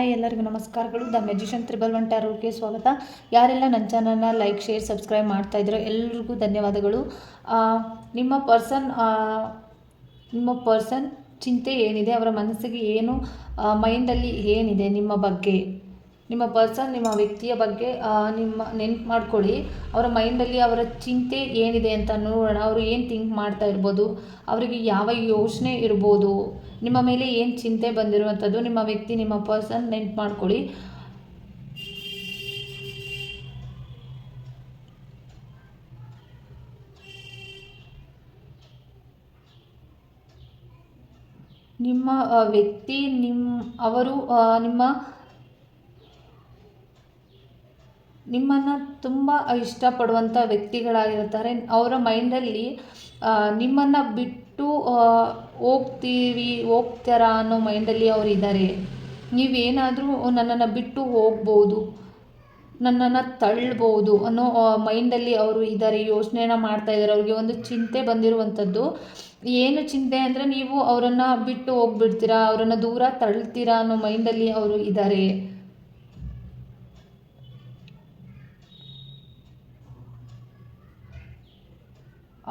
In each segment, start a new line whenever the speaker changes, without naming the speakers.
Hi ಎಲ್ಲರಿಗೂ ನಮಸ್ಕಾರಗಳು. The ಮೆಜಿಷನ್ triple one ಸ್ವಾಗತ. ಯಾರೆಲ್ಲ ನನ್ನ ಚಾನಲ್ನ ಲೈಕ್, ಶೇರ್, ಸಬ್ಸ್ಕ್ರೈಬ್ ಮಾಡ್ತಾ ಇದ್ದೀರೋ ಎಲ್ರಿಗೂ ಧನ್ಯವಾದಗಳು. ನಿಮ್ಮ ಪರ್ಸನ್ ನಿಮ್ಮ ಪರ್ಸನ್ ಚಿಂತೆ ಏನಿದೆ? ಅವರ ಮನಸ್ಸಿಗೆ ಏನು ಮೈಂಡಲ್ಲಿ ಏನಿದೆ ನಿಮ್ಮ ಬಗ್ಗೆ? ನಿಮ್ಮ ಪರ್ಸನ್ ನಿಮ್ಮ ವ್ಯಕ್ತಿಯ ಬಗ್ಗೆ ನಿಮ್ಮ ನೆನ್ಪು ಮಾಡ್ಕೊಳ್ಳಿ. ಅವರ ಮೈಂಡಲ್ಲಿ ಅವರ ಚಿಂತೆ ಏನಿದೆ ಅಂತ ನೋಡೋಣ. ಅವರು ಏನು ಥಿಂಕ್ ಮಾಡ್ತಾ ಇರ್ಬೋದು? ಅವರಿಗೆ ಯಾವ ಯೋಚನೆ ಇರ್ಬೋದು? ನಿಮ್ಮ ಮೇಲೆ ಏನು ಚಿಂತೆ ಬಂದಿರುವಂಥದ್ದು? ನಿಮ್ಮ ವ್ಯಕ್ತಿ, ನಿಮ್ಮ ಪರ್ಸನ್ ನೆನ್ಪು ಮಾಡ್ಕೊಳ್ಳಿ. ನಿಮ್ಮ ವ್ಯಕ್ತಿ ನಿಮ್ಮ ಅವರು ನಿಮ್ಮ ನಿಮ್ಮನ್ನು ತುಂಬ ಇಷ್ಟಪಡುವಂಥ ವ್ಯಕ್ತಿಗಳಾಗಿರ್ತಾರೆ. ಅವರ ಮೈಂಡಲ್ಲಿ ನಿಮ್ಮನ್ನು ಬಿಟ್ಟು ಹೋಗ್ತೀವಿ, ಹೋಗ್ತೀರಾ ಅನ್ನೋ ಮೈಂಡಲ್ಲಿ ಅವರು ಇದ್ದಾರೆ ನೀವೇನಾದರೂ ನನ್ನನ್ನು ಬಿಟ್ಟು ಹೋಗ್ಬೋದು, ನನ್ನನ್ನು ತಳ್ಳಬಹುದು ಅನ್ನೋ ಮೈಂಡಲ್ಲಿ ಅವರು ಇದ್ದಾರೆ, ಯೋಚನೆನ ಮಾಡ್ತಾ ಇದ್ದಾರೆ. ಅವ್ರಿಗೆ ಒಂದು ಚಿಂತೆ ಬಂದಿರುವಂಥದ್ದು. ಏನು ಚಿಂತೆ ಅಂದರೆ ನೀವು ಅವರನ್ನು ಬಿಟ್ಟು ಹೋಗ್ಬಿಡ್ತೀರಾ, ಅವರನ್ನು ದೂರ ತಳ್ತೀರಾ ಅನ್ನೋ ಮೈಂಡಲ್ಲಿ ಅವರು ಇದ್ದಾರೆ.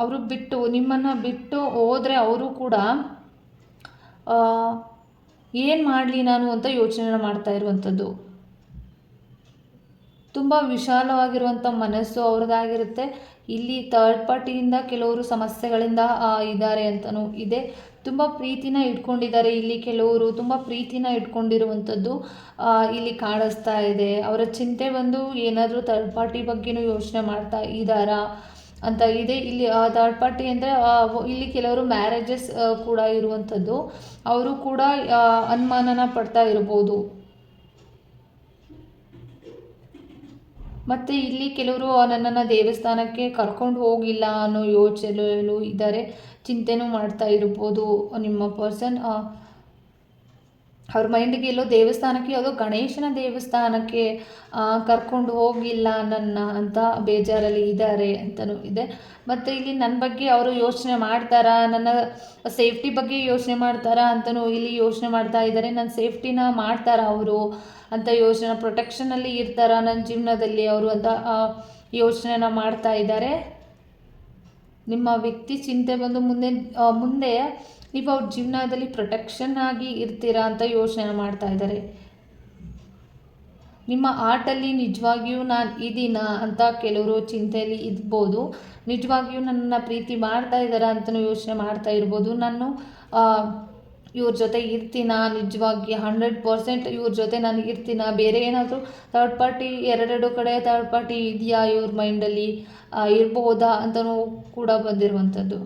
ಅವರು ಬಿಟ್ಟು, ನಿಮ್ಮನ್ನು ಬಿಟ್ಟು ಹೋದರೆ ಅವರು ಕೂಡ ಏನು ಮಾಡಲಿ ನಾನು ಅಂತ ಯೋಚನೆ ಮಾಡ್ತಾ ಇರುವಂಥದ್ದು. ತುಂಬ ವಿಶಾಲವಾಗಿರುವಂಥ ಮನಸ್ಸು ಅವ್ರದ್ದಾಗಿರುತ್ತೆ. ಇಲ್ಲಿ ಥರ್ಡ್ ಪಾರ್ಟಿಯಿಂದ ಕೆಲವರು ಸಮಸ್ಯೆಗಳಿಂದ ಇದ್ದಾರೆ ಅಂತಲೂ ಇದೆ. ತುಂಬ ಪ್ರೀತಿನ ಇಟ್ಕೊಂಡಿದ್ದಾರೆ ಇಲ್ಲಿ ಕೆಲವರು, ತುಂಬ ಪ್ರೀತಿನ ಇಟ್ಕೊಂಡಿರುವಂಥದ್ದು ಇಲ್ಲಿ ಕಾಣಿಸ್ತಾ ಇದೆ. ಅವರ ಚಿಂತೆ ಬಂದು ಏನಾದರೂ ಥರ್ಡ್ ಪಾರ್ಟಿ ಬಗ್ಗೆನೂ ಯೋಚನೆ ಮಾಡ್ತಾ ಇದ್ದಾರಾ? ಅಂತ ಇದೆ. ಇಲ್ಲಿ ಥರ್ಡ್ ಪಾರ್ಟಿ ಅಂದರೆ ಇಲ್ಲಿ ಕೆಲವರು ಮ್ಯಾರೇಜಸ್ ಕೂಡ ಇರುವಂಥದ್ದು. ಅವರು ಕೂಡ ಅನುಮಾನನ ಪಡ್ತಾ ಇರ್ಬೋದು. ಮತ್ತು ಇಲ್ಲಿ ಕೆಲವರು ನನ್ನನ್ನು ದೇವಸ್ಥಾನಕ್ಕೆ ಕರ್ಕೊಂಡು ಹೋಗಿಲ್ಲ ಅನ್ನೋ ಯೋಚನೆಯಲ್ಲೂ ಇದ್ದಾರೆ. ಚಿಂತೆನೂ ಮಾಡ್ತಾ ಇರ್ಬೋದು ನಿಮ್ಮ ಪರ್ಸನ್ ಅವ್ರ ಮೈಂಡಿಗೆ ಎಲ್ಲೋ ದೇವಸ್ಥಾನಕ್ಕೆ, ಯಾವುದೋ ಗಣೇಶನ ದೇವಸ್ಥಾನಕ್ಕೆ ಕರ್ಕೊಂಡು ಹೋಗಿಲ್ಲ ನನ್ನ ಅಂತ ಬೇಜಾರಲ್ಲಿ ಇದ್ದಾರೆ ಅಂತಲೂ ಇದೆ. ಮತ್ತು ಇಲ್ಲಿ ನನ್ನ ಬಗ್ಗೆ ಅವರು ಯೋಚನೆ ಮಾಡ್ತಾರಾ, ನನ್ನ ಸೇಫ್ಟಿ ಬಗ್ಗೆ ಯೋಚನೆ ಮಾಡ್ತಾರಾ ಅಂತಲೂ ಇಲ್ಲಿ ಯೋಚನೆ ಮಾಡ್ತಾ ಇದ್ದಾರೆ. ನನ್ನ ಸೇಫ್ಟಿನ ಮಾಡ್ತಾರಾ ಅವರು ಅಂತ ಯೋಚನೆ, ಪ್ರೊಟೆಕ್ಷನಲ್ಲಿ ಇರ್ತಾರಾ ನನ್ನ ಜೀವನದಲ್ಲಿ ಅವರು ಅಂತ ಯೋಚನೆನ ಮಾಡ್ತಾ ಇದ್ದಾರೆ. ನಿಮ್ಮ ವ್ಯಕ್ತಿ ಚಿಂತೆ ಬಂದು ಮುಂದೆ ಮುಂದೆ ನೀವು ಅವ್ರ ಜೀವನದಲ್ಲಿ ಪ್ರೊಟೆಕ್ಷನ್ ಆಗಿ ಇರ್ತೀರಾ ಅಂತ ಯೋಚನೆ ಮಾಡ್ತಾ ಇದ್ದಾರೆ. ನಿಮ್ಮ ಆರ್ಟಲ್ಲಿ ನಿಜವಾಗಿಯೂ ನಾನು ಇದ್ದೀನಾ ಅಂತ ಕೆಲವರು ಚಿಂತೆಯಲ್ಲಿ ಇರ್ಬೋದು. ನಿಜವಾಗಿಯೂ ನನ್ನನ್ನು ಪ್ರೀತಿ ಮಾಡ್ತಾ ಇದ್ದಾರಾ ಅಂತಲೂ ಯೋಚನೆ ಮಾಡ್ತಾ ಇರ್ಬೋದು. ನಾನು ಇವ್ರ ಜೊತೆ ಇರ್ತೀನಾ? ನಿಜವಾಗಿ ಹಂಡ್ರೆಡ್ ಪರ್ಸೆಂಟ್ ಇವ್ರ ಜೊತೆ ನಾನು ಇರ್ತೀನಾ? ಬೇರೆ ಏನಾದರೂ ಥರ್ಡ್ ಪಾರ್ಟಿ ಎರಡೆರಡು ಕಡೆ ಥರ್ಡ್ ಪಾರ್ಟಿ ಇದೆಯಾ ಇವ್ರ ಮೈಂಡಲ್ಲಿ ಇರ್ಬೋದಾ ಅಂತಲೂ ಕೂಡ ಬಂದಿರುವಂಥದ್ದು.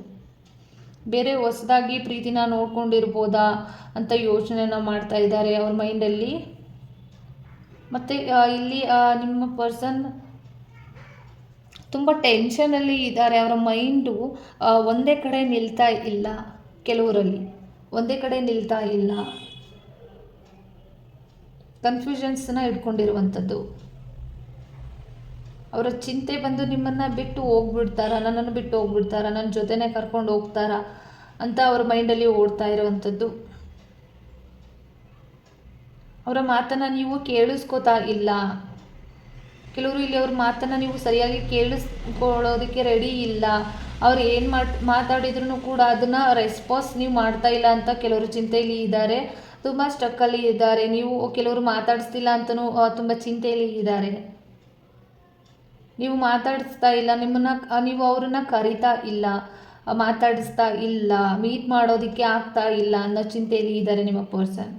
ಬೇರೆ ಹೊಸದಾಗಿ ಪ್ರೀತಿನ ನೋಡ್ಕೊಂಡಿರ್ಬೋದಾ ಅಂತ ಯೋಚನೆನ ಮಾಡ್ತಾ ಇದ್ದಾರೆ ಅವ್ರ ಮೈಂಡಲ್ಲಿ. ಮತ್ತು ಇಲ್ಲಿ ನಿಮ್ಮ ಪರ್ಸನ್ ತುಂಬ ಟೆನ್ಷನಲ್ಲಿ ಇದ್ದಾರೆ. ಅವರ ಮೈಂಡು ಒಂದೇ ಕಡೆ ನಿಲ್ತಾ ಇಲ್ಲ ಕೆಲವರಲ್ಲಿ. ಒಂದೇ ಕಡೆ ನಿಲ್ತಾ ಇಲ್ಲ. ಕನ್ಫ್ಯೂಷನ್ಸ್ನ ಇಟ್ಕೊಂಡಿರುವಂಥದ್ದು. ಅವರ ಚಿಂತೆ ಬಂದು ನಿಮ್ಮನ್ನು ಬಿಟ್ಟು ಹೋಗ್ಬಿಡ್ತಾರಾ, ನನ್ನನ್ನು ಬಿಟ್ಟು ಹೋಗ್ಬಿಡ್ತಾರಾ ನನ್ನ ಜೊತೆನೇ ಕರ್ಕೊಂಡು ಹೋಗ್ತಾರಾ ಅಂತ ಅವ್ರ ಮೈಂಡಲ್ಲಿ ಓಡ್ತಾ ಇರುವಂಥದ್ದು. ಅವರ ಮಾತನ್ನು ನೀವು ಕೇಳಿಸ್ಕೋತಾ ಇಲ್ಲ. ಕೆಲವರು ಇಲ್ಲಿ ಅವ್ರ ಮಾತನ್ನು ನೀವು ಸರಿಯಾಗಿ ಕೇಳಿಸ್ಕೊಳ್ಳೋದಕ್ಕೆ ರೆಡಿ ಇಲ್ಲ. ಅವ್ರು ಏನು ಮಾಡಿ ಮಾತಾಡಿದ್ರು ಕೂಡ ಅದನ್ನು ರೆಸ್ಪಾನ್ಸ್ ನೀವು ಮಾಡ್ತಾ ಇಲ್ಲ ಅಂತ ಕೆಲವರು ಚಿಂತೆಯಲ್ಲಿ ಇದ್ದಾರೆ. ತುಂಬ ಸ್ಟಕ್ಕಲ್ಲಿ ಇದ್ದಾರೆ. ನೀವು ಕೆಲವರು ಮಾತಾಡಿಸ್ತಿಲ್ಲ ಅಂತಲೂ ತುಂಬ ಚಿಂತೆಯಲ್ಲಿ ಇದ್ದಾರೆ. ನೀವು ಮಾತಾಡಿಸ್ತಾ ಇಲ್ಲ, ನಿಮ್ಮನ್ನ ನೀವು ಅವ್ರನ್ನ ಕರಿತಾ ಇಲ್ಲ, ಮಾತಾಡಿಸ್ತಾ ಇಲ್ಲ ಮೀಟ್ ಮಾಡೋದಕ್ಕೆ ಆಗ್ತಾ ಇಲ್ಲ ಅನ್ನೋ ಚಿಂತೆಯಲ್ಲಿ ಇದ್ದಾರೆ ನಿಮ್ಮ ಪರ್ಸನ್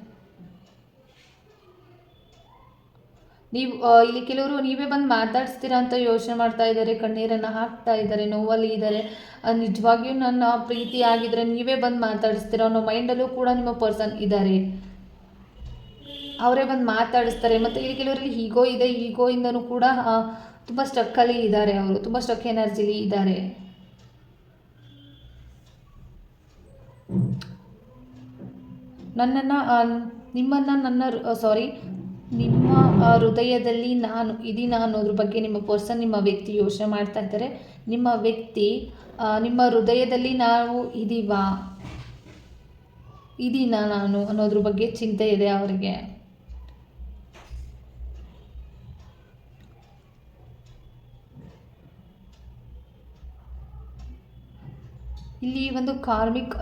ನೀವು ಇಲ್ಲಿ ಕೆಲವರು ನೀವೇ ಬಂದು ಮಾತಾಡಿಸ್ತೀರಾ ಅಂತ ಯೋಚನೆ ಮಾಡ್ತಾ ಇದ್ದಾರೆ, ಕಣ್ಣೀರನ್ನು ಹಾಕ್ತಾ ಇದ್ದಾರೆ, ನೋವಲ್ಲಿ ಇದ್ದಾರೆ. ನಿಜವಾಗಿಯೂ ನನ್ನ ಪ್ರೀತಿ ಆಗಿದ್ರೆ ನೀವೇ ಬಂದು ಮಾತಾಡಿಸ್ತೀರಾ ಅನ್ನೋ ಮೈಂಡಲ್ಲೂ ಕೂಡ ನಿಮ್ಮ ಪರ್ಸನ್ ಇದ್ದಾರೆ. ಅವರೇ ಬಂದು ಮಾತಾಡಿಸ್ತಾರೆ. ಮತ್ತು ಇಲ್ಲಿ ಕೆಲವರಲ್ಲಿ ಹೀಗೋ ಇದೆ ಈಗೋ ಇಂದನೂ ಕೂಡ ತುಂಬ ಸ್ಟಕ್ಕಲ್ಲಿ ಇದ್ದಾರೆ ಅವರು, ತುಂಬ ಸ್ಟಕ್ ಎನರ್ಜಿಲಿ ಇದ್ದಾರೆ. ನನ್ನನ್ನು ನಿಮ್ಮನ್ನು ನನ್ನ ಸಾರಿ ನಿಮ್ಮ ಹೃದಯದಲ್ಲಿ ನಾನು ಇದೀನ ಅನ್ನೋದ್ರ ಬಗ್ಗೆ ನಿಮ್ಮ ಪರ್ಸನ್ ನಿಮ್ಮ ವ್ಯಕ್ತಿ ಯೋಚನೆ ಮಾಡ್ತಾ ಇದ್ದಾರೆ. ನಿಮ್ಮ ವ್ಯಕ್ತಿ ನಿಮ್ಮ ಹೃದಯದಲ್ಲಿ ನಾವು ಇದೀವಾ? ಇದೀನಾ ನಾನು ಅನ್ನೋದ್ರ ಬಗ್ಗೆ ಚಿಂತೆ ಇದೆ ಅವರಿಗೆ. ಇಲ್ಲಿ ಒಂದು ಕಾರ್ಮಿಕ್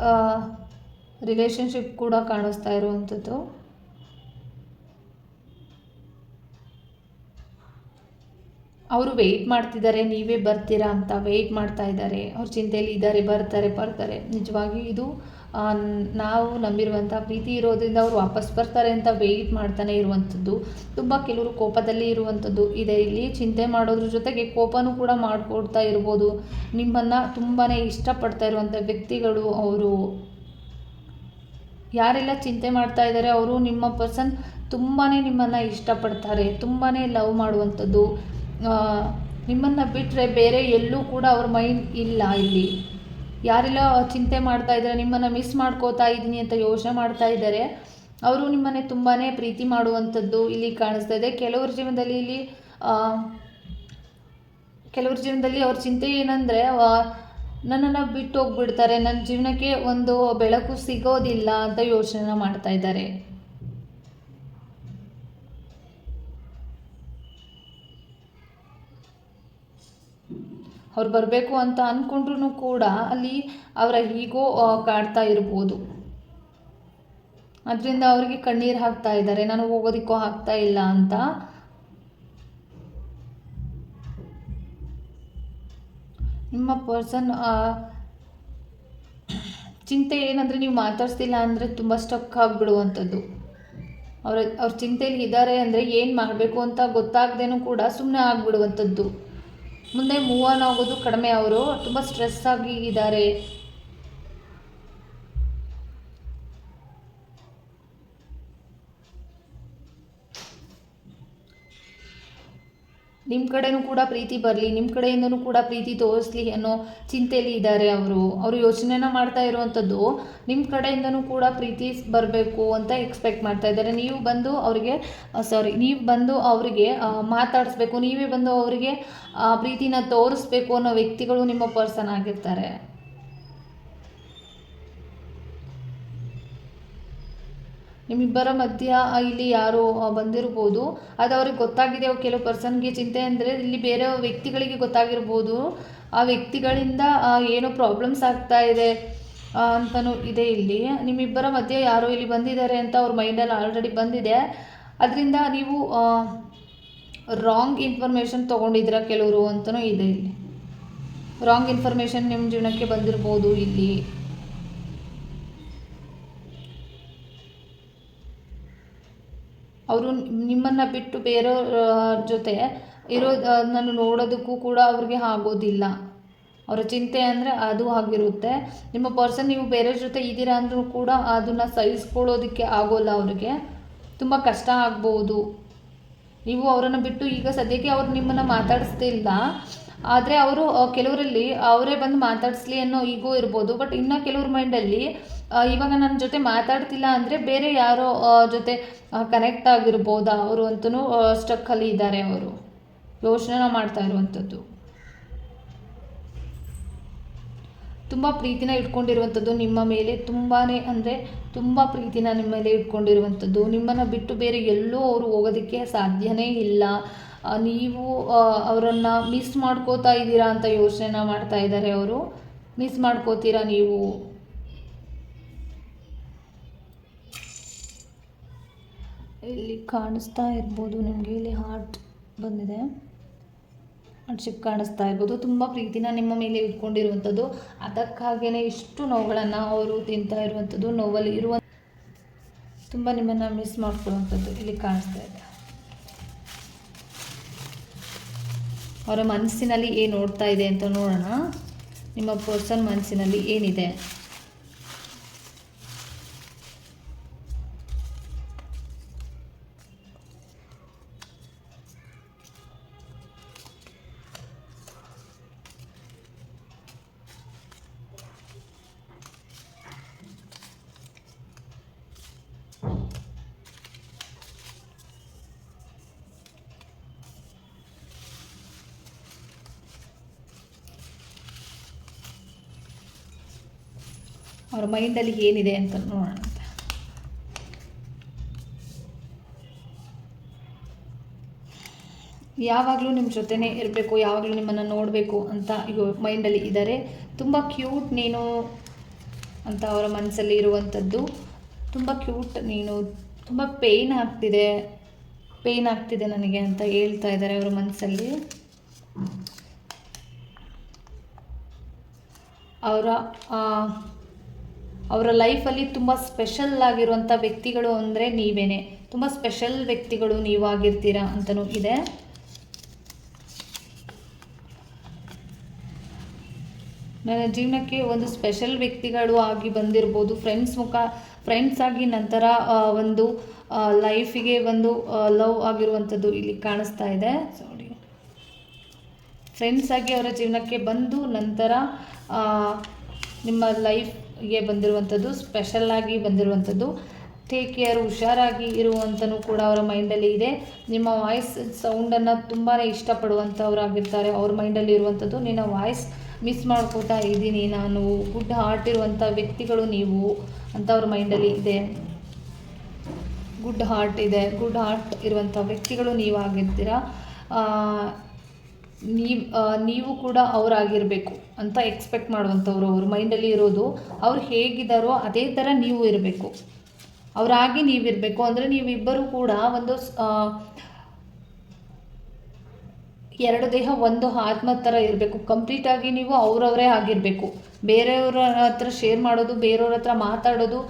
ರಿಲೇಶನ್ಶಿಪ್ ಕೂಡ ಕಾಣಿಸ್ತಾ ಇರುವಂಥದ್ದು. ಅವರು ವೆಯ್ಟ್ ಮಾಡ್ತಿದ್ದಾರೆ, ನೀವೇ ಬರ್ತೀರಾ ಅಂತ ವೆಯ್ಟ್ ಮಾಡ್ತಾ ಇದ್ದಾರೆ. ಅವ್ರ ಚಿಂತೆಯಲ್ಲಿ ಇದ್ದಾರೆ, ಬರ್ತಾರೆ ಬರ್ತಾರೆ. ನಿಜವಾಗಿ ಇದು ನಾವು ನಂಬಿರುವಂಥ ಪ್ರೀತಿ ಇರೋದ್ರಿಂದ ಅವರು ವಾಪಸ್ ಬರ್ತಾರೆ ಅಂತ ವೆಯ್ಟ್ ಮಾಡ್ತಾನೆ ಇರುವಂಥದ್ದು, ತುಂಬ ಕೆಲವರು ಕೋಪದಲ್ಲಿ ಇರುವಂಥದ್ದು ಇದೆ. ಇಲ್ಲಿ ಚಿಂತೆ ಮಾಡೋದ್ರ ಜೊತೆಗೆ ಕೋಪನೂ ಕೂಡ ಮಾಡಿಕೊಡ್ತಾ ಇರ್ಬೋದು. ನಿಮ್ಮನ್ನು ತುಂಬಾ ಇಷ್ಟಪಡ್ತಾ ಇರುವಂಥ ವ್ಯಕ್ತಿಗಳು ಅವರು. ಯಾರೆಲ್ಲ ಚಿಂತೆ ಮಾಡ್ತಾ ಇದ್ದಾರೆ, ಅವರು ನಿಮ್ಮ ಪರ್ಸನ್ ತುಂಬಾ ನಿಮ್ಮನ್ನು ಇಷ್ಟಪಡ್ತಾರೆ ತುಂಬಾ ಲವ್ ಮಾಡುವಂಥದ್ದು. ನಿಮ್ಮನ್ನು ಬಿಟ್ಟರೆ ಬೇರೆ ಎಲ್ಲೂ ಕೂಡ ಅವ್ರ ಮೈಂಡ್ ಇಲ್ಲ ಇಲ್ಲಿ. ಯಾರೆಲ್ಲ ಚಿಂತೆ ಮಾಡ್ತಾ ಇದ್ದಾರೆ, ನಿಮ್ಮನ್ನು ಮಿಸ್ ಮಾಡ್ಕೋತಾ ಇದ್ದೀನಿ ಅಂತ ಯೋಚನೆ ಮಾಡ್ತಾ ಇದ್ದಾರೆ, ಅವರು ನಿಮ್ಮನ್ನೇ ತುಂಬಾ ಪ್ರೀತಿ ಮಾಡುವಂಥದ್ದು ಇಲ್ಲಿ ಕಾಣಿಸ್ತಾ ಇದೆ. ಕೆಲವ್ರ ಜೀವನದಲ್ಲಿ ಇಲ್ಲಿ ಕೆಲವ್ರ ಜೀವನದಲ್ಲಿ ಅವ್ರ ಚಿಂತೆ ಏನಂದರೆ ನನ್ನನ್ನು ಬಿಟ್ಟು ಹೋಗ್ಬಿಡ್ತಾರೆ ನನ್ನ ಜೀವನಕ್ಕೆ ಒಂದು ಬೆಳಕು ಸಿಗೋದಿಲ್ಲ ಅಂತ ಯೋಚನೆ ಮಾಡ್ತಾ ಇದ್ದಾರೆ. ಅವ್ರು ಬರಬೇಕು ಅಂತ ಅಂದ್ಕೊಂಡ್ರು ಕೂಡ ಅಲ್ಲಿ ಅವರ ಈಗೋ ಕಾಡ್ತಾ ಇರ್ಬೋದು. ಅದರಿಂದ ಅವರಿಗೆ ಕಣ್ಣೀರು ಹಾಕ್ತಾ ಇದ್ದಾರೆ. ನಾನು ಹೋಗೋದಿಕ್ಕೋ ಆಗ್ತಾ ಇಲ್ಲ ಅಂತ. ನಿಮ್ಮ ಪರ್ಸನ್ ಚಿಂತೆ ಏನಂದರೆ ನೀವು ಮಾತಾಡ್ಸ್ತಿಲ್ಲ ಅಂದರೆ ತುಂಬ ಸ್ಟಕ್ ಆಗಿಬಿಡುವಂಥದ್ದು. ಅವ್ರ ಅವ್ರ ಚಿಂತೆಯಲ್ಲಿ ಇದ್ದಾರೆ ಅಂದರೆ ಏನು ಮಾಡಬೇಕು ಅಂತ ಗೊತ್ತಾಗ್ದೇನೂ ಕೂಡ ಸುಮ್ಮನೆ ಆಗಿಬಿಡುವಂಥದ್ದು. ಮುಂದೆ ಮೂವ್ ಆನ್ ಆಗೋದು ಕಡಿಮೆ ಅವರು. ತುಂಬ ಸ್ಟ್ರೆಸ್ ಆಗಿ ಇದ್ದಾರೆ. ನಿಮ್ಮ ಕಡೆನೂ ಕೂಡ ಪ್ರೀತಿ ಬರಲಿ ನಿಮ್ಮ ಕಡೆಯಿಂದನೂ ಕೂಡ ಪ್ರೀತಿ ತೋರಿಸ್ಲಿ ಅನ್ನೋ ಚಿಂತೆಯಲ್ಲಿ ಇದ್ದಾರೆ ಅವರು. ಅವರು ಯೋಚನೆನ ಮಾಡ್ತಾ ಇರುವಂಥದ್ದು ನಿಮ್ಮ ಕಡೆಯಿಂದನೂ ಕೂಡ ಪ್ರೀತಿ ಬರಬೇಕು ಅಂತ ಎಕ್ಸ್ಪೆಕ್ಟ್ ಮಾಡ್ತಾ ಇದ್ದಾರೆ ನೀವು ಬಂದು ಅವರಿಗೆ ಸಾರಿ ನೀವು ಬಂದು ಅವರಿಗೆ ಮಾತಾಡಿಸ್ಬೇಕು. ನೀವೇ ಬಂದು ಅವರಿಗೆ ಪ್ರೀತಿನ ತೋರಿಸ್ಬೇಕು ಅನ್ನೋ ವ್ಯಕ್ತಿಗಳು ನಿಮ್ಮ ಪರ್ಸನ್ ಆಗಿರ್ತಾರೆ. ನಿಮ್ಮಿಬ್ಬರ ಮಧ್ಯ ಇಲ್ಲಿ ಯಾರು ಬಂದಿರ್ಬೋದು. ಅದು ಅವ್ರಿಗೆ ಗೊತ್ತಾಗಿದೆ ಕೆಲವು ಪರ್ಸನ್ಗೆ ಚಿಂತೆ ಅಂದರೆ ಇಲ್ಲಿ ಬೇರೆ ವ್ಯಕ್ತಿಗಳಿಗೆ ಗೊತ್ತಾಗಿರ್ಬೋದು. ಆ ವ್ಯಕ್ತಿಗಳಿಂದ ಏನೋ ಪ್ರಾಬ್ಲಮ್ಸ್ ಆಗ್ತಾ ಇದೆ ಅಂತಲೂ ಇದೆ ಇಲ್ಲಿ. ನಿಮ್ಮಿಬ್ಬರ ಮಧ್ಯೆ ಯಾರು ಇಲ್ಲಿ ಬಂದಿದ್ದಾರೆ ಅಂತ ಅವ್ರ ಮೈಂಡಲ್ಲಿ ಆಲ್ರೆಡಿ ಬಂದಿದೆ. ಅದರಿಂದ ನೀವು ರಾಂಗ್ ಇನ್ಫಾರ್ಮೇಷನ್ ತೊಗೊಂಡಿದ್ದೀರ ಕೆಲವರು ಅಂತಲೂ ಇದೆ ಇಲ್ಲಿ. ರಾಂಗ್ ಇನ್ಫಾರ್ಮೇಷನ್ ನಿಮ್ಮ ಜೀವನಕ್ಕೆ ಬಂದಿರ್ಬೋದು ಇಲ್ಲಿ. ಅವರು ನಿಮ್ಮನ್ನು ಬಿಟ್ಟು ಬೇರೆಯವ್ರ ಜೊತೆ ಇರೋ ನಾನು ನೋಡೋದಕ್ಕೂ ಕೂಡ ಅವ್ರಿಗೆ ಆಗೋದಿಲ್ಲ. ಅವರ ಚಿಂತೆ ಅಂದರೆ ಅದು ಆಗಿರುತ್ತೆ. ನಿಮ್ಮ ಪರ್ಸನ್ ನೀವು ಬೇರೆಯವ್ರ ಜೊತೆ ಇದ್ದೀರಾ ಅಂದರೂ ಕೂಡ ಅದನ್ನು ಸಹಿಸ್ಕೊಳ್ಳೋದಕ್ಕೆ ಆಗೋಲ್ಲ ಅವರಿಗೆ. ತುಂಬ ಕಷ್ಟ ಆಗ್ಬೋದು. ನೀವು ಅವರನ್ನು ಬಿಟ್ಟು ಈಗ ಸದ್ಯಕ್ಕೆ ಅವ್ರು ನಿಮ್ಮನ್ನು ಮಾತಾಡಿಸ್ತಿಲ್ಲ ಆದರೆ ಅವರು ಕೆಲವರಲ್ಲಿ ಅವರೇ ಬಂದು ಮಾತಾಡಿಸ್ಲಿ ಅನ್ನೋ ಈಗೂ ಇರ್ಬೋದು. ಬಟ್ ಇನ್ನು ಕೆಲವ್ರ ಮೈಂಡಲ್ಲಿ ಇವಾಗ ನನ್ನ ಜೊತೆ ಮಾತಾಡ್ತಿಲ್ಲ ಅಂದರೆ ಬೇರೆ ಯಾರೋ ಜೊತೆ ಕನೆಕ್ಟ್ ಆಗಿರ್ಬೋದಾ ಅವರು ಅಂತೂ ಸ್ಟಕ್ಕಲ್ಲಿ ಇದ್ದಾರೆ ಅವರು. ಯೋಚನೆ ಮಾಡ್ತಾ ಇರುವಂಥದ್ದು ತುಂಬ ಪ್ರೀತಿನ ಇಟ್ಕೊಂಡಿರುವಂಥದ್ದು ನಿಮ್ಮ ಮೇಲೆ ತುಂಬಾ ಅಂದರೆ ತುಂಬ ಪ್ರೀತಿನ ನಿಮ್ಮ ಮೇಲೆ ಇಟ್ಕೊಂಡಿರುವಂಥದ್ದು ನಿಮ್ಮನ್ನು ಬಿಟ್ಟು ಬೇರೆ ಎಲ್ಲೂ ಅವರು ಹೋಗೋದಕ್ಕೆ ಸಾಧ್ಯನೇ ಇಲ್ಲ. ನೀವು ಅವರನ್ನು ಮಿಸ್ ಮಾಡ್ಕೋತಾ ಇದ್ದೀರಾ ಅಂತ ಯೋಚನೆ ಮಾಡ್ತಾ ಇದ್ದಾರೆ ಅವರು. ಮಿಸ್ ಮಾಡ್ಕೋತೀರಾ ನೀವು? ಇಲ್ಲಿ ಕಾಣಿಸ್ತಾ ಇರ್ಬೋದು. ನಿಮಗೆ ಇಲ್ಲಿ ಹಾರ್ಟ್ ಬಂದಿದೆ. ಶಿಪ್ ಕಾಣಿಸ್ತಾ ಇರ್ಬೋದು. ತುಂಬ ಪ್ರೀತಿನ ನಿಮ್ಮ ಮೇಲೆ ಇಟ್ಕೊಂಡಿರುವಂಥದ್ದು. ಅದಕ್ಕಾಗೇ ಇಷ್ಟು ನೋವುಗಳನ್ನು ಅವರು ತಿಂತಾ ಇರುವಂಥದ್ದು. ನೋವಲ್ಲಿ ಇರುವ ತುಂಬ ನಿಮ್ಮನ್ನು ಮಿಸ್ ಮಾಡ್ಕೊಳ್ಳುವಂಥದ್ದು ಇಲ್ಲಿ ಕಾಣಿಸ್ತಾ ಇದೆ. ಅವರ ಮನಸ್ಸಿನಲ್ಲಿ ಏನು ನೋಡ್ತಾ ಇದೆ ಅಂತ ನೋಡೋಣ. ನಿಮ್ಮ ಪರ್ಸನ್ ಮನಸ್ಸಿನಲ್ಲಿ ಏನಿದೆ? ಅವ್ರ ಮೈಂಡಲ್ಲಿ ಏನಿದೆ ಅಂತ ನೋಡೋಣ ಯಾವಾಗಲೂ ನಿಮ್ಮ ಜೊತೆನೇ ಇರಬೇಕು, ಯಾವಾಗಲೂ ನಿಮ್ಮನ್ನು ನೋಡಬೇಕು ಅಂತ ಮೈಂಡಲ್ಲಿ ಇದ್ದಾರೆ ತುಂಬ ಕ್ಯೂಟ್ ನೀನು ಅಂತ ಅವರ ಮನಸ್ಸಲ್ಲಿ ಇರುವಂಥದ್ದು. ತುಂಬ ಕ್ಯೂಟ್ ನೀನು, ತುಂಬ ಪೇಯ್ನ್ ಆಗ್ತಿದೆ ಪೇಯ್ನ್ ಆಗ್ತಿದೆ ನನಗೆ ಅಂತ ಹೇಳ್ತಾ ಇದ್ದಾರೆ ಅವರ ಮನಸ್ಸಲ್ಲಿ ಅವರ ಅವರ ಲೈಫಲ್ಲಿ ತುಂಬ ಸ್ಪೆಷಲ್ ಆಗಿರುವಂಥ ವ್ಯಕ್ತಿಗಳು ಅಂದರೆ ನೀವೇನೆ. ತುಂಬ ಸ್ಪೆಷಲ್ ವ್ಯಕ್ತಿಗಳು ನೀವು ಆಗಿರ್ತೀರಾ ಅಂತಲೂ ಇದೆ. ನನ್ನ ಜೀವನಕ್ಕೆ ಒಂದು ಸ್ಪೆಷಲ್ ವ್ಯಕ್ತಿಗಳು ಆಗಿ ಬಂದಿರ್ಬೋದು. ಫ್ರೆಂಡ್ಸ್ ಮುಖ ಫ್ರೆಂಡ್ಸ್ ಆಗಿ ನಂತರ ಒಂದು ಲೈಫಿಗೆ ಒಂದು ಲವ್ ಆಗಿರುವಂಥದ್ದು ಇಲ್ಲಿ ಕಾಣಿಸ್ತಾ ಇದೆ. ಸಾರಿ ಫ್ರೆಂಡ್ಸ್ ಆಗಿ ಅವರ ಜೀವನಕ್ಕೆ ಬಂದು ನಂತರ ನಿಮ್ಮ ನಿಮ್ಮ ಲೈಫ್ಗೆ ಬಂದಿರುವಂಥದ್ದು ಸ್ಪೆಷಲ್ ಆಗಿ ಬಂದಿರುವಂಥದ್ದು. ಟೇಕ್ ಕೇರ್ ಹುಷಾರಾಗಿ ಇರುವಂತನೂ ಕೂಡ ಅವರ ಮೈಂಡಲ್ಲಿ ಇದೆ. ನಿಮ್ಮ ವಾಯ್ಸ್ ಸೌಂಡನ್ನು ತುಂಬಾ ಇಷ್ಟಪಡುವಂಥವ್ರಾಗಿರ್ತಾರೆ ಅವ್ರ ಮೈಂಡಲ್ಲಿ ಇರುವಂಥದ್ದು, ನಿನ್ನ ವಾಯ್ಸ್ ಮಿಸ್ ಮಾಡ್ಕೋತಾ ಇದ್ದೀನಿ ನಾನು. ಗುಡ್ ಹಾರ್ಟ್ ಇರುವಂಥ ವ್ಯಕ್ತಿಗಳು ನೀವು ಅಂತ ಅವ್ರ ಮೈಂಡಲ್ಲಿ ಇದೆ. ಗುಡ್ ಹಾರ್ಟ್ ಇದೆ. ಗುಡ್ ಹಾರ್ಟ್ ಇರುವಂಥ ವ್ಯಕ್ತಿಗಳು ನೀವಾಗಿರ್ತೀರ ನೀವು ನೀವು ಕೂಡ ಅವರಾಗಿರಬೇಕು ಅಂತ ಎಕ್ಸ್ಪೆಕ್ಟ್ ಮಾಡುವಂಥವ್ರು ಅವ್ರ ಮೈಂಡಲ್ಲಿ ಇರೋದು. ಅವ್ರು ಹೇಗಿದ್ದಾರೋ ಅದೇ ಥರ ನೀವು ಇರಬೇಕು. ಅವರಾಗಿ ನೀವಿರಬೇಕು. ಅಂದರೆ ನೀವಿಬ್ಬರೂ ಕೂಡ ಒಂದು ಎರಡು ದೇಹ ಒಂದು ಆತ್ಮ ಥರ ಇರಬೇಕು. ಕಂಪ್ಲೀಟಾಗಿ ನೀವು ಅವರವರೇ ಆಗಿರಬೇಕು. ಬೇರೆಯವ್ರ ಹತ್ರ ಶೇರ್ ಮಾಡೋದು, ಬೇರೆಯವ್ರ ಹತ್ರ ಮಾತಾಡೋದು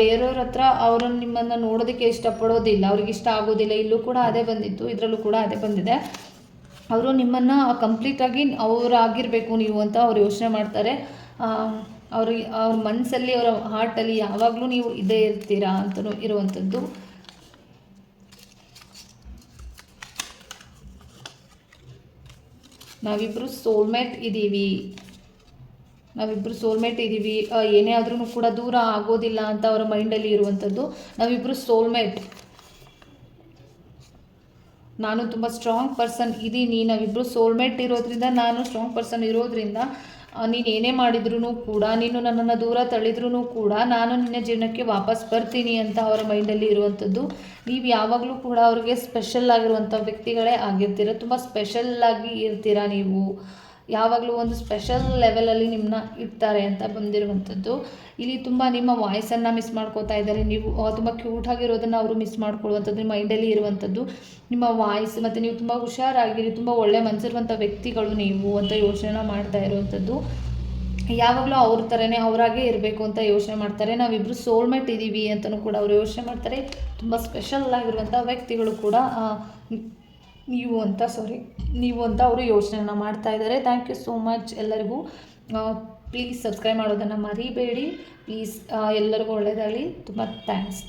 ಬೇರೆಯವ್ರ ಹತ್ರ ಅವರನ್ನು ನಿಮ್ಮನ್ನು ನೋಡೋದಕ್ಕೆ ಇಷ್ಟಪಡೋದಿಲ್ಲ. ಅವ್ರಿಗೆ ಇಷ್ಟ ಆಗೋದಿಲ್ಲ. ಇಲ್ಲೂ ಕೂಡ ಅದೇ ಬಂದಿತ್ತು. ಇದರಲ್ಲೂ ಕೂಡ ಅದೇ ಬಂದಿದೆ. ಅವರು ನಿಮ್ಮನ್ನು ಕಂಪ್ಲೀಟಾಗಿ ಅವರಾಗಿರಬೇಕು ನೀವು ಅಂತ ಅವ್ರು ಯೋಚನೆ ಮಾಡ್ತಾರೆ. ಅವ್ರ ಅವ್ರ ಮನಸ್ಸಲ್ಲಿ ಅವರ ಹಾರ್ಟಲ್ಲಿ ಯಾವಾಗಲೂ ನೀವು ಇದೇ ಇರ್ತೀರಾ ಅಂತಲೂ ಇರುವಂಥದ್ದು. ನಾವಿಬ್ಬರು ಸೋಲ್ಮೇಟ್ ಇದ್ದೀವಿ. ನಾವಿಬ್ಬರು ಸೋಲ್ಮೇಟ್ ಇದ್ದೀವಿ. ಏನೇ ಆದ್ರೂ ಕೂಡ ದೂರ ಆಗೋದಿಲ್ಲ ಅಂತ ಅವರ ಮೈಂಡಲ್ಲಿ ಇರುವಂಥದ್ದು. ನಾವಿಬ್ಬರು ಸೋಲ್ಮೇಟ್ ನಾನು ತುಂಬ ಸ್ಟ್ರಾಂಗ್ ಪರ್ಸನ್ ಇದ್ದೀನಿ ನಾವಿಬ್ಬರು ಸೋಲ್ಮೇಟ್ ಇರೋದ್ರಿಂದ ನಾನು ಸ್ಟ್ರಾಂಗ್ ಪರ್ಸನ್ ಇರೋದ್ರಿಂದ ನೀನು ಏನೇ ಮಾಡಿದ್ರೂ ಕೂಡ, ನೀನು ನನ್ನನ್ನು ದೂರ ತಳ್ಳಿದ್ರೂ ಕೂಡ ನಾನು ನಿನ್ನ ಜೀವನಕ್ಕೆ ವಾಪಸ್ ಬರ್ತೀನಿ ಅಂತ ಅವರ ಮೈಂಡಲ್ಲಿ ಇರುವಂಥದ್ದು. ನೀವು ಯಾವಾಗಲೂ ಕೂಡ ಅವ್ರಿಗೆ ಸ್ಪೆಷಲ್ ಆಗಿರುವಂಥ ವ್ಯಕ್ತಿಗಳೇ ಆಗಿರ್ತೀರ. ತುಂಬ ಸ್ಪೆಷಲ್ ಆಗಿ ಇರ್ತೀರ ನೀವು. ಯಾವಾಗಲೂ ಒಂದು ಸ್ಪೆಷಲ್ ಲೆವೆಲಲ್ಲಿ ನಿಮ್ಮನ್ನ ಇಡ್ತಾರೆ ಅಂತ ಬಂದಿರುವಂಥದ್ದು. ಇಲ್ಲಿ ತುಂಬ ನಿಮ್ಮ ವಾಯ್ಸನ್ನು ಮಿಸ್ ಮಾಡ್ಕೋತಾ ಇದ್ದಾರೆ. ನೀವು ತುಂಬ ಕ್ಯೂಟ್ ಆಗಿರೋದನ್ನು ಅವರು ಮಿಸ್ ಮಾಡ್ಕೊಳ್ಳುವಂಥದ್ದು, ನಿಮ್ಮ ಮೈಂಡಲ್ಲಿ ಇರುವಂಥದ್ದು. ನಿಮ್ಮ ವಾಯ್ಸ್ ಮತ್ತು ನೀವು ತುಂಬ ಹುಷಾರಾಗಿರಿ, ತುಂಬ ಒಳ್ಳೆ ಮನಸ್ಸಿರುವಂಥ ವ್ಯಕ್ತಿಗಳು ನೀವು ಅಂತ ಯೋಚನೆ ಮಾಡ್ತಾ ಇರುವಂಥದ್ದು. ಯಾವಾಗಲೂ ಅವ್ರ ಥರನೇ ಅವರಾಗೆ ಇರಬೇಕು ಅಂತ ಯೋಚನೆ ಮಾಡ್ತಾರೆ. ನಾವಿಬ್ಬರು ಸೋಲ್ಮೇಟ್ ಇದ್ದೀವಿ ಅಂತಲೂ ಕೂಡ ಅವರು ಯೋಚನೆ ಮಾಡ್ತಾರೆ. ತುಂಬ ಸ್ಪೆಷಲ್ ಆಗಿರುವಂಥ ವ್ಯಕ್ತಿಗಳು ಕೂಡ ನೀವು ಅಂತ ಸಾರಿ ನೀವು ಅಂತ ಅವರು ಯೋಚನೆನ ಮಾಡ್ತಾ ಇದ್ದಾರೆ. ಥ್ಯಾಂಕ್ ಯು ಸೋ ಮಚ್ ಎಲ್ಲರಿಗೂ. ಪ್ಲೀಸ್ ಸಬ್ಸ್ಕ್ರೈಬ್ ಮಾಡೋದನ್ನು ಮರಿಬೇಡಿ. ಪ್ಲೀಸ್ ಎಲ್ಲರಿಗೂ ಒಳ್ಳೆಯದಾಗಲಿ ತುಂಬ ಥ್ಯಾಂಕ್ಸ್